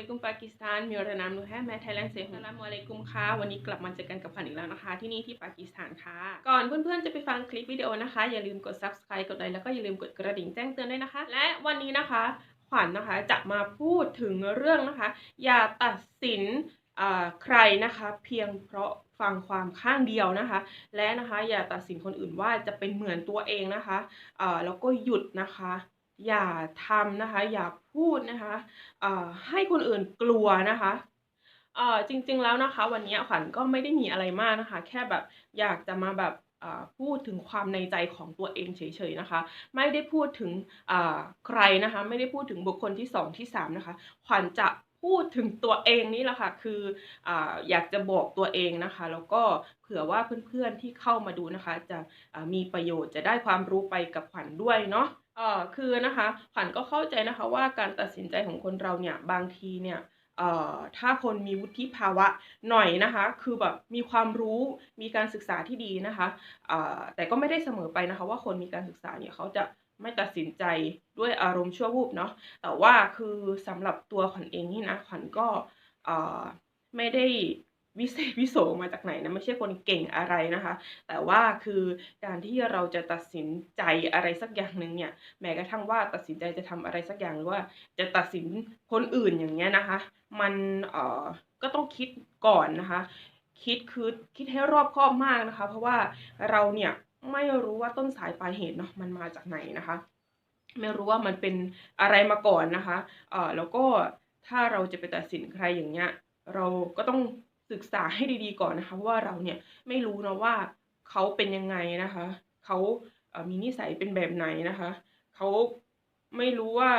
ลัยกุมปากีสถานมีรานามนูแฮแมไทยแลนด์เซฮุนละมุอะลัยกุมค่ะวันนี้กลับมาเจอกันกับขวัญอีกแล้วนะคะ ที่นี่ที่ปากีสถานค่ะ ก่อนเพื่อนๆจะไปฟังคลิปวิดีโอนะคะ อย่าลืมกด subscribe กดไลค์แล้วก็อย่าลืมกดกระดิ่งแจ้งเตือนด้วยนะคะ และวันนี้นะคะขวัญนะคะจะมาพูดถึงเรื่องนะคะ อย่าตัดสินอ่าใครนะคะเพียงเพราะฟังความข้างเดียวนะคะ และนะคะอย่าตัดสินคนอื่นว่าจะเป็นเหมือนตัวเองนะคะอ่าแล้วก็หยุดนะคะ อย่าทำนะคะ อย่าพูดนะคะให้คนอื่นกลัวนะคะจริงๆแล้วนะคะ วันนี้ขวัญก็ไม่ได้มีอะไรมากนะคะ แค่แบบอยากจะมาแบบพูดถึงความในใจของตัวเองเฉยๆนะคะ ไม่ได้พูดถึงใครนะคะ ไม่ได้พูดถึงบุคคลที่สองที่สามนะคะ ขวัญจะพูดถึงตัวเองนี่แหละค่ะ คือออยากจะบอกตัวเองนะคะ แล้วก็เผื่อว่าเพื่อนๆที่เข้ามาดูนะคะ จะมีประโยชน์จะได้ความรู้ไปกับขวัญด้วยเนาะ เอ่อคือนะคะขวัญก็เข้าใจนะคะว่าการตัดสินใจของคนเราเนี่ยบางทีเนี่ยเอ่อถ้าคนมีวุฒิภาวะหน่อยนะคะ คือแบบมีความรู้มีการศึกษาที่ดีนะคะอ่าแต่ก็ไม่ได้เสมอไปนะคะ ว่าคนมีการศึกษาเนี่ยเขาจะไม่ตัดสินใจด้วยอารมณ์ชั่ววูบเนาะแต่ว่าคือสำหรับตัวขวัญเองนี่นะขวัญก็เอ่อไม่ได้ วิเศษวิโสมาจากไหนนะไม่ใช่คนเก่งอะไรนะคะ แต่ว่าคือการที่เราจะตัดสินใจอะไรสักอย่างหนึ่งเนี่ยแม้กระทั่งว่าตัดสินใจจะทำอะไรสักอย่างหรือว่าจะตัดสินคนอื่นอย่างเงี้ยนะคะ มันเอ่อก็ต้องคิดก่อนนะคะ คิดคือคิดให้รอบคอบมากนะคะ เพราะว่าเราเนี่ยไม่รู้ว่าต้นสายปลายเหตุเนาะมันมาจากไหนนะคะ ไม่รู้ว่ามันเป็นอะไรมาก่อนนะคะเอ่อแล้วก็ถ้าเราจะไปตัดสินใครอย่างเงี้ยเราก็ต้อง ศึกษาให้ดีๆก่อนนะคะเพราะว่าเราเนี่ยไม่รู้นะว่าเขาเป็นยังไงนะคะเขาเอ่อมีนิสัยเป็นแบบไหนนะคะเขาไม่รู้ว่า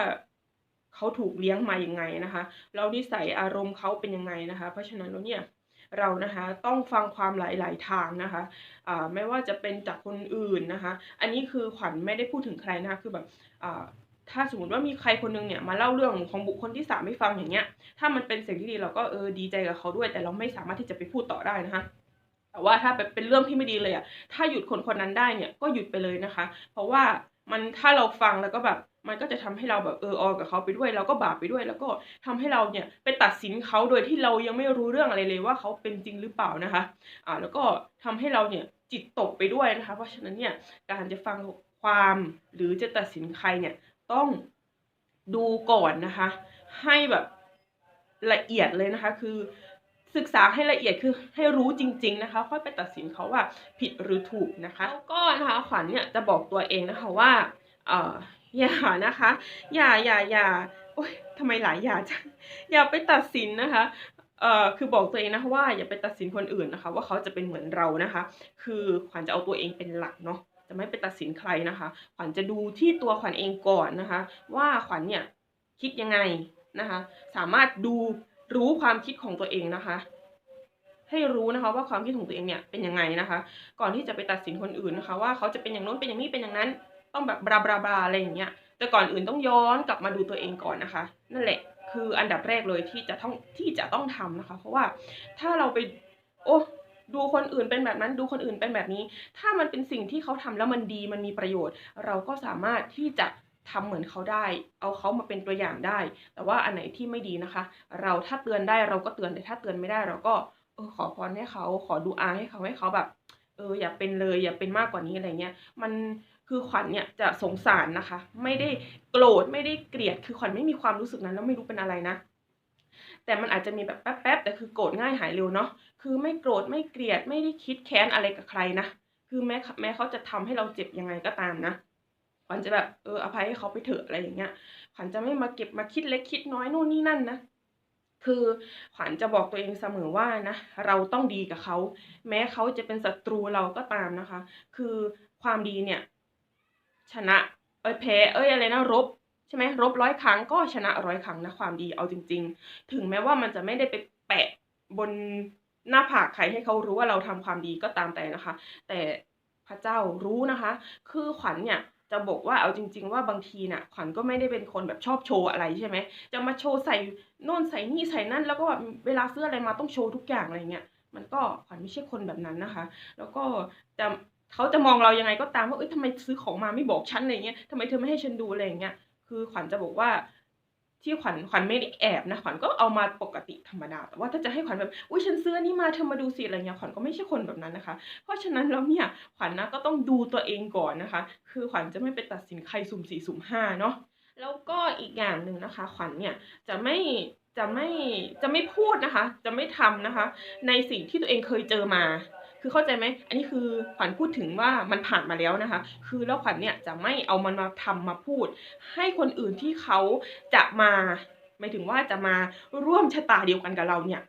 เขาถูกเลี้ยงมาอยังไงนะคะแล้วนิสัยอารมณ์เขาเป็นยังไงนะคะ เพราะฉะนั้นแล้วเนี่ยเรานะคะต้องฟังความหลาย ๆ ทางนะคะอ่าไม่ว่าจะเป็นจากคนอื่นนะคะ อันนี้คือขวัญไม่ได้พูดถึงใครนะคะคือแบบอ่า ถ้าสมมติว่ามีใครคนนึงเนี่ยมาเล่าเรื่องของบุคคลที่สามให้ฟังอย่างเงี้ย ถ้ามันเป็นสิ่งที่ดีเราก็เออดีใจกับเขาด้วย แต่เราไม่สามารถที่จะไปพูดต่อได้นะคะแต่ว่าถ้าแบบเป็นเรื่องที่ไม่ดีเลยอะถ้าหยุดคนคนนั้นได้เนี่ยก็หยุดไปเลยนะคะ เพราะว่ามันถ้าเราฟังแล้วก็แบบมันก็จะทำให้เราแบบเออออกับเขาไปด้วยแล้วก็บาปไปด้วย แล้วก็ทำให้เราเนี่ยไปตัดสินเขาโดยที่เรายังไม่รู้เรื่องอะไรเลยว่าเขาเป็นจริงหรือเปล่านะคะอ่าแล้วก็ทำให้เราเนี่ยจิตตกไปด้วยนะคะ เพราะฉะนั้นเนี่ยการจะฟังความหรือจะตัดสินใครเนี่ย ต้องดูก่อนนะคะ ให้แบบละเอียดเลยนะคะ คือศึกษาให้ละเอียดคือให้รู้จริง ๆนะคะ ค่อยไปตัดสินเขาว่าผิดหรือถูกนะคะแล้วก็นะคะขวัญเนี่ยจะบอกตัวเองนะคะว่าเอออย่านะคะ อย่าอย่าอย่าโอ๊ยทำไมหลายอย่าจังอย่าไปตัดสินนะคะเอ่อคือบอกตัวเองนะคะว่าอย่าไปตัดสินคนอื่นนะคะ ว่าเขาจะเป็นเหมือนเรานะคะ คือขวัญจะเอาตัวเองเป็นหลักเนาะ จะไม่ไปตัดสินใครนะคะ ขวัญจะดูที่ตัวขวัญเองก่อนนะคะ ว่าขวัญเนี่ยคิดยังไงนะคะ สามารถดูรู้ความคิดของตัวเองนะคะ ให้รู้นะคะว่าความคิดของตัวเองเนี่ยเป็นยังไงนะคะ ก่อนที่จะไปตัดสินคนอื่นนะคะ ว่าเขาจะเป็นอย่างโน้นเป็นอย่างนี้เป็นอย่างนั้น ต้องแบบบลาบลาบลาอะไรอย่างเงี้ยแต่ก่อนอื่นต้องย้อนกลับมาดูตัวเองก่อนนะคะ นั่นแหละคืออันดับแรกเลยที่จะต้องที่จะต้องทำนะคะ เพราะว่าถ้าเราไปโอ้ ดูคนอื่นเป็นแบบนั้นดูคนอื่นเป็นแบบนี้ ถ้ามันเป็นสิ่งที่เขาทำแล้วมันดีมันมีประโยชน์ เราก็สามารถที่จะทำเหมือนเขาได้ เอาเขามาเป็นตัวอย่างได้ แต่ว่าอันไหนที่ไม่ดีนะคะ เราถ้าเตือนได้เราก็เตือนแต่ถ้าเตือนไม่ได้เราก็เออขอพรให้เขาขอดูอาให้เขาให้เขาแบบเอออย่าเป็นเลยอย่าเป็นมากกว่านี้อะไรเงี้ยมันคือขวัญเนี่ยจะสงสารนะคะ ไม่ได้โกรธไม่ได้เกลียดคือขวัญไม่มีความรู้สึกนั้นแล้วไม่รู้เป็นอะไรนะ แต่มันอาจจะมีแบบแป๊บๆแต่คือโกรธง่ายหายเร็วเนาะคือไม่โกรธไม่เกลียดไม่ได้คิดแค้นอะไรกับใครนะคือแม้แม้เขาจะทำให้เราเจ็บยังไงก็ตามนะขวัญจะแบบเอออภัยให้เขาไปเถอะอะไรอย่างเงี้ยขวัญจะไม่มาเก็บมาคิดเล็กคิดน้อยนู่นนี่นั่นนะคือขวัญจะบอกตัวเองเสมอว่านะเราต้องดีกับเขาแม้เขาจะเป็นศัตรูเราก็ตามนะคะ คือความดีเนี่ย ชนะเอ้ยแพ้เอ้ยอะไรนะรบ ช่ไหมรบร้อยครั้งก็ชนะร้อยครั้งนะความดีเอาจริง ๆ ถึงแม้ว่ามันจะไม่ได้ไปแปะบนหน้าผากใครให้เขารู้ว่าเราทำความดีก็ตามแต่นะคะ แต่พระเจ้ารู้นะคะ คือขวัญเนี่ยจะบอกว่าเอาจริง ๆ ว่าบางทีน่ะขวัญก็ไม่ได้เป็นคนแบบชอบโชว์อะไรใช่ไหมจะมาโชว์ใส่โน่นใส่นี่ใส่นั่น แล้วก็แบบเวลาซื้ออะไรมาต้องโชว์ทุกอย่างอะไรเงี้ยมันก็ขวัญไม่ใช่คนแบบนั้นนะคะ แล้วก็จะเขาจะมองเรายังไงก็ตามว่าเอ้ยทำไมซื้อของมาไม่บอกฉันอะไรเงี้ยทำไมเธอไม่ให้ฉันดูอะไรเงี้ย คือขวัญจะบอกว่าที่ขวัญขวัญไม่ได้แอบนะขวัญก็เอามาปกติธรรมดาแต่ว่าถ้าจะให้ขวัญแบบอุ้ยฉันซื้อนนี้มาเธอมาดูสิอะไรเงี้ยขวัญก็ไม่ใช่คนแบบนั้นนะคะ เพราะฉะนั้นแล้วเนี่ยขวัญนะก็ต้องดูตัวเองก่อนนะคะ คือขวัญจะไม่ไปตัดสินใครสุ่มสี่สุ่มห้าเนาะแล้วก็อีกอย่างหนึ่งนะคะ ขวัญเนี่ยจะไม่จะไม่จะไม่พูดนะคะ จะไม่ทำนะคะ ในสิ่งที่ตัวเองเคยเจอมา คือเข้าใจไหม อันนี้คือขวัญพูดถึงว่ามันผ่านมาแล้วนะคะ คือแล้วขวัญเนี่ยจะไม่เอามันมาทำมาพูด ให้คนอื่นที่เขาจะมาหมายถึงว่าจะมาร่วมชะตาเดียวกันกับเราเนี่ย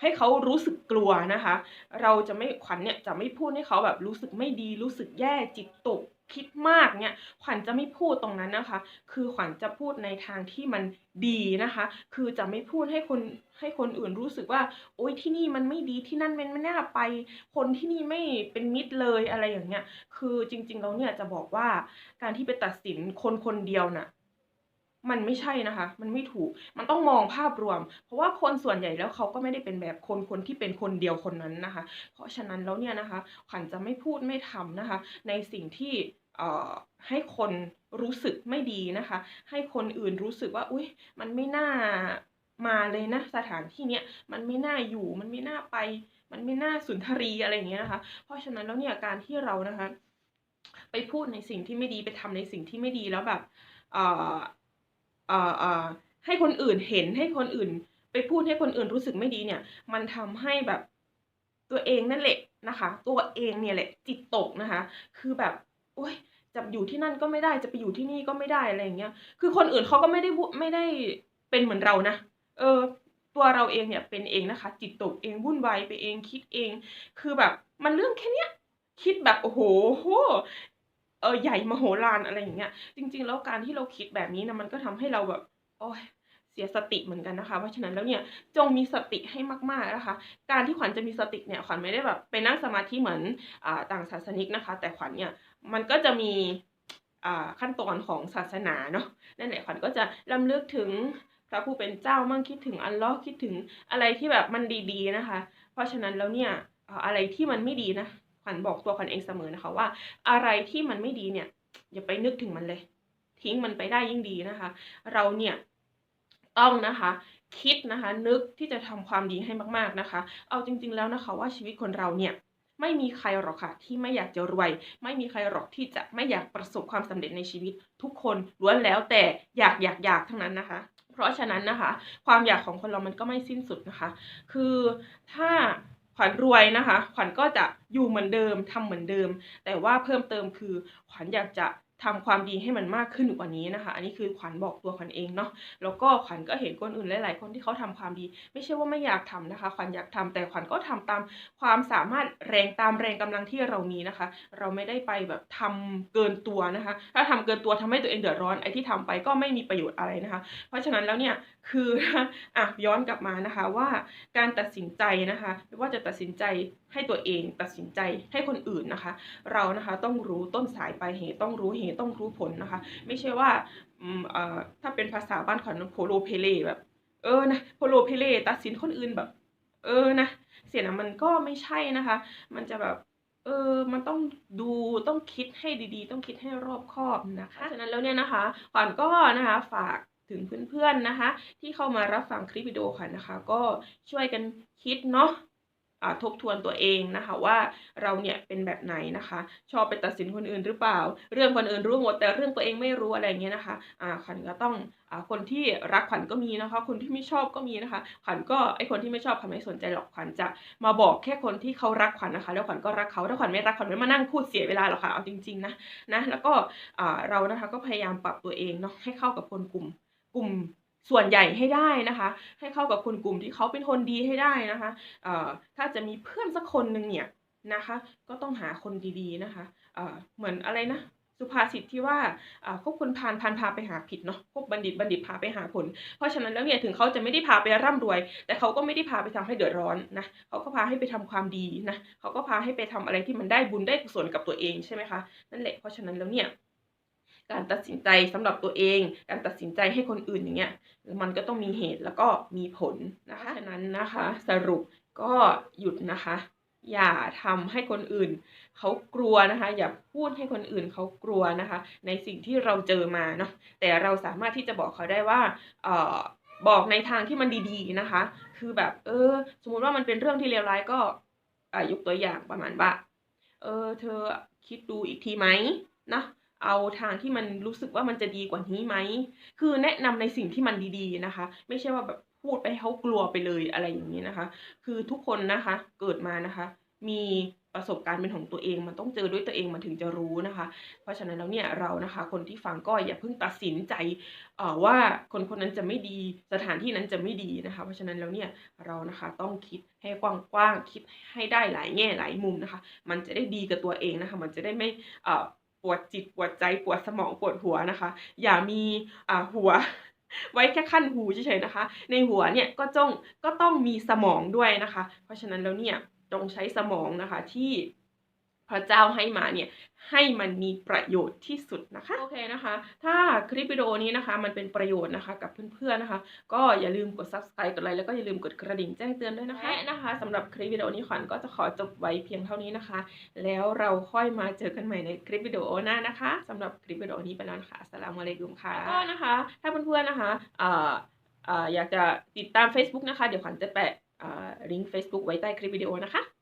ให้เขารู้สึกกลัวนะคะ เราจะไม่ขวัญเนี่ยจะไม่พูดให้เขาแบบรู้สึกไม่ดีรู้สึกแย่จิตตก คิดมากเนี่ยขวัญจะไม่พูดตรงนั้นนะคะ คือขวัญจะพูดในทางที่มันดีนะคะ คือจะไม่พูดให้คนให้คนอื่นรู้สึกว่า โอ๊ยที่นี่มันไม่ดีที่นั่นมันไม่น่าไป คนที่นี่ไม่เป็นมิตรเลยอะไรอย่างเงี้ย คือจริงๆแล้วเนี่ยจะบอกว่าการที่ไปตัดสินคนคนเดียวน่ะ มันไม่ใช่นะคะ มันไม่ถูก มันต้องมองภาพรวม เพราะว่าคนส่วนใหญ่แล้วเขาก็ไม่ได้เป็นแบบคนคนที่เป็นคนเดียวคนนั้นนะคะ เพราะฉะนั้นแล้วเนี่ยนะคะ ขวัญจะไม่พูดไม่ทำนะคะ ในสิ่งที่เอ่อให้คนรู้สึกไม่ดีนะคะ ให้คนอื่นรู้สึกว่า อุ้ยมันไม่น่ามาเลยนะสถานที่เนี้ยมันไม่น่าอยู่มันไม่น่าไป มันไม่น่าสุนทรีอะไรอย่างเงี้ยนะคะ เพราะฉะนั้นแล้วเนี่ยการที่เรานะคะ ไปพูดในสิ่งที่ไม่ดีไปทำในสิ่งที่ไม่ดีแล้วแบบ เอ่อเอ่อให้คนอื่นเห็นให้คนอื่น ไปพูดให้คนอื่นรู้สึกไม่ดีเนี่ย มันทำให้แบบตัวเองนั่นแหละนะคะ ตัวเองเนี่ยแหละจิตตกนะคะ คือแบบโอ๊ยจะอยู่ที่นั่นก็ไม่ได้จะไปอยู่ที่นี่ก็ไม่ได้อะไรอย่างเงี้ย คือคนอื่นเขาก็ไม่ได้ไม่ได้เป็นเหมือนเรานะ เออ ตัวเราเองเนี่ยเป็นเองนะคะ จิตตกเองวุ่นวายไปเองคิดเอง คือแบบมันเรื่องแค่เนี้ยคิดแบบโอ้โห เออใหญ่มโหฬารอะไรอย่างเงี้ย จริง ๆ แล้วการที่เราคิดแบบนี้นะมันก็ทำให้เราแบบ โอ้ยเสียสติเหมือนกันนะคะ เพราะฉะนั้นแล้วเนี่ยจงมีสติให้มากๆนะคะ การที่ขวัญจะมีสติเนี่ยขวัญไม่ได้แบบไปนั่งสมาธิเหมือนอ่าต่างศาสนิกนะคะ แต่ขวัญเนี่ยมันก็จะมีอ่าขั้นตอนของศาสนาเนาะนั่นแหละขวัญก็จะลำลึกถึงพระผู้เป็นเจ้ามั่งคิดถึงอัลลอฮ์คิดถึงอะไรที่แบบมันดีๆนะคะ เพราะฉะนั้นแล้วเนี่ยอ่าอะไรที่มันไม่ดีนะ ขวัญบอกตัวขวัญเองเสมอนะคะว่า อะไรที่มันไม่ดีเนี่ยอย่าไปนึกถึงมันเลย ทิ้งมันไปได้ยิ่งดีนะคะ เราเนี่ยต้องนะคะคิดนะคะ นึกที่จะทำความดีให้มาก ๆนะคะ เอาจริง ๆ แล้วนะคะ ว่าชีวิตคนเราเนี่ยไม่มีใครหรอกค่ะที่ไม่อยากจะรวย ไม่มีใครหรอกที่จะไม่อยากประสบความสำเร็จในชีวิต ทุกคนล้วนแล้วแต่อยากอยากอยากทั้งนั้นนะคะ เพราะฉะนั้นนะคะ ความอยากของคนเรามันก็ไม่สิ้นสุดนะคะ คือถ้า ขวัญรวยนะคะ ขวัญก็จะอยู่เหมือนเดิมทำเหมือนเดิม แต่ว่าเพิ่มเติมคือขวัญอยากจะ ทำความดีให้มันมากขึ้นกว่านี้นะคะ อันนี้คือขวัญบอกตัวขวัญเองเนาะ แล้วก็ขวัญก็เห็นคนอื่นหลาย ๆ คนที่เขาทำความดี ไม่ใช่ว่าไม่อยากทำนะคะ ขวัญอยากทำแต่ขวัญก็ทำตามความสามารถแรงตามแรงกำลังที่เรามีนะคะ เราไม่ได้ไปแบบทำเกินตัวนะคะ ถ้าทำเกินตัวทำให้ตัวเองเดือดร้อน ไอ้ที่ทำไปก็ไม่มีประโยชน์อะไรนะคะ เพราะฉะนั้นแล้วเนี่ยคืออะย้อนกลับมานะคะว่าการตัดสินใจนะคะไม่ว่าจะตัดสินใจให้ตัวเอง ตัดสินใจให้คนอื่นนะคะ เรานะคะต้องรู้ต้นสายปลายเหตุต้องรู้เหตุต้องรู้ผลนะคะ ไม่ใช่ว่าถ้าเป็นภาษาบ้านขวัญโพโลเพเลแบบ เออนะโพโลเพเลตัดสินคนอื่นแบบ เออนะเสียนะมันก็ไม่ใช่นะคะ มันจะแบบเออ มันต้องดูต้องคิดให้ดีๆ ต้องคิดให้รอบคอบนะคะฉะนั้นแล้วเนี่ยนะคะขวัญก็นะคะฝากถึงเพื่อนๆนะคะ ที่เข้ามารับฟังคลิปวิดีโอขวัญนะคะ ก็ช่วยกันคิดเนาะ ทบทวนตัวเองนะคะว่าเราเนี่ยเป็นแบบไหนนะคะ ชอบไปตัดสินคนอื่นหรือเปล่า เรื่องคนอื่นรู้หมดแต่เรื่องตัวเองไม่รู้อะไรเงี้ยนะคะอ่าขวัญก็ต้องอ่าคนที่รักขวัญก็มีนะคะ คนที่ไม่ชอบก็มีนะคะ ขวัญก็ไอคนที่ไม่ชอบขวัญไม่สนใจหรอกขวัญจะมาบอกแค่คนที่เขารักขวัญนะคะ แล้วขวัญก็รักเขาถ้าขวัญไม่รักขวัญไม่มานั่งพูดเสียเวลาหรอกค่ะเอาจริงๆนะนะแล้วก็อ่าเรานะคะก็พยายามปรับตัวเองเนาะให้เข้ากับคนกลุ่มกลุ่ม ส่วนใหญ่ให้ได้นะคะ ให้เข้ากับคนกลุ่มที่เขาเป็นคนดีให้ได้นะคะถ้าจะมีเพื่อนสักคนหนึ่งเนี่ยนะคะ ก็ต้องหาคนดีๆนะคะเเหมือนอะไรนะสุภาษิตที่ว่าอ่าคบคนพาลพาลพาไปหาผิดเนาะคบบัณฑิตบัณฑิตพาไปหาผล เพราะฉะนั้นแล้วเนี่ยถึงเขาจะไม่ได้พาไปร่ำรวย แต่เขาก็ไม่ได้พาไปทำให้เดือดร้อนนะเขาก็พาให้ไปทำความดีนะเขาก็พาให้ไปทำอะไรที่มันได้บุญได้กุศลกับตัวเองใช่ไหมคะนั่นแหละเพราะฉะนั้นแล้วเนี่ย การตัดสินใจสำหรับตัวเอง การตัดสินใจให้คนอื่นอย่างเงี้ยมันก็ต้องมีเหตุแล้วก็มีผลนะคะฉะนั้นนะคะสรุปก็หยุดนะคะ อย่าทำให้คนอื่นเขากลัวนะคะ อย่าพูดให้คนอื่นเขากลัวนะคะ ในสิ่งที่เราเจอมาเนาะแต่เราสามารถที่จะบอกเขาได้ว่าเอ่อบอกในทางที่มันดีๆนะคะ คือแบบเออ สมมุติว่ามันเป็นเรื่องที่เลวร้ายก็อ่ายกตัวอย่างประมาณว่า เออ เธอคิดดูอีกทีไหมนะ เอาทางที่มันรู้สึกว่ามันจะดีกว่านี้ไหม คือแนะนำในสิ่งที่มันดีๆนะคะ ไม่ใช่ว่าแบบพูดไปให้เขากลัวไปเลยอะไรอย่างนี้นะคะ คือทุกคนนะคะเกิดมานะคะ มีประสบการณ์เป็นของตัวเอง มันต้องเจอด้วยตัวเองมันถึงจะรู้นะคะ เพราะฉะนั้นแล้วเนี่ยเรานะคะ คนที่ฟังก็อย่าเพิ่งตัดสินใจเอ่อว่าคนคนนั้นจะไม่ดีสถานที่นั้นจะไม่ดีนะคะ เพราะฉะนั้นแล้วเนี่ยเรานะคะต้องคิดให้กว้างๆคิดให้ได้หลายแง่หลายมุมนะคะ มันจะได้ดีกับตัวเองนะคะ มันจะได้ไม่เอ่อ วดจิตปวดใจปวดสมองปวดหัวนะคะ อย่ามีอ่าหัวไว้แค่ขั้นหูเฉยๆนะคะ ในหัวเนี่ยก็จ้องก็ต้องมีสมองด้วยนะคะ เพราะฉะนั้นแล้วเนี่ยจงใช้สมองนะคะที่ พระเจ้าให้มาเนี่ยให้มันมีประโยชน์ที่สุดนะคะโอเคนะคะ ถ้าคลิปวิดีโอนี้นะคะ มันเป็นประโยชน์นะคะกับเพื่อนๆนะคะ ก็อย่าลืมกด subscribe กดไลค์แล้วก็อย่าลืมกดกระดิ่งแจ้งเตือนด้วยนะคะและนะคะสำหรับคลิปวิดีโอนี้ขวัญก็จะขอจบไว้เพียงเท่านี้นะคะ แล้วเราค่อยมาเจอกันใหม่ในคลิปวิดีโอหน้านะคะสำหรับคลิปวิดีโอนี้ไปแล้วนะคะสลามอะลัยกุมค่ะก็นะคะ ถ้าเพื่อนๆนะคะเอ่อเอ่ออยากจะติดตาม Facebook นะคะ เดี๋ยวขวัญจะแปะเอ่อลิงก์ Facebook ไว้ใต้คลิปวิดีโอนะคะ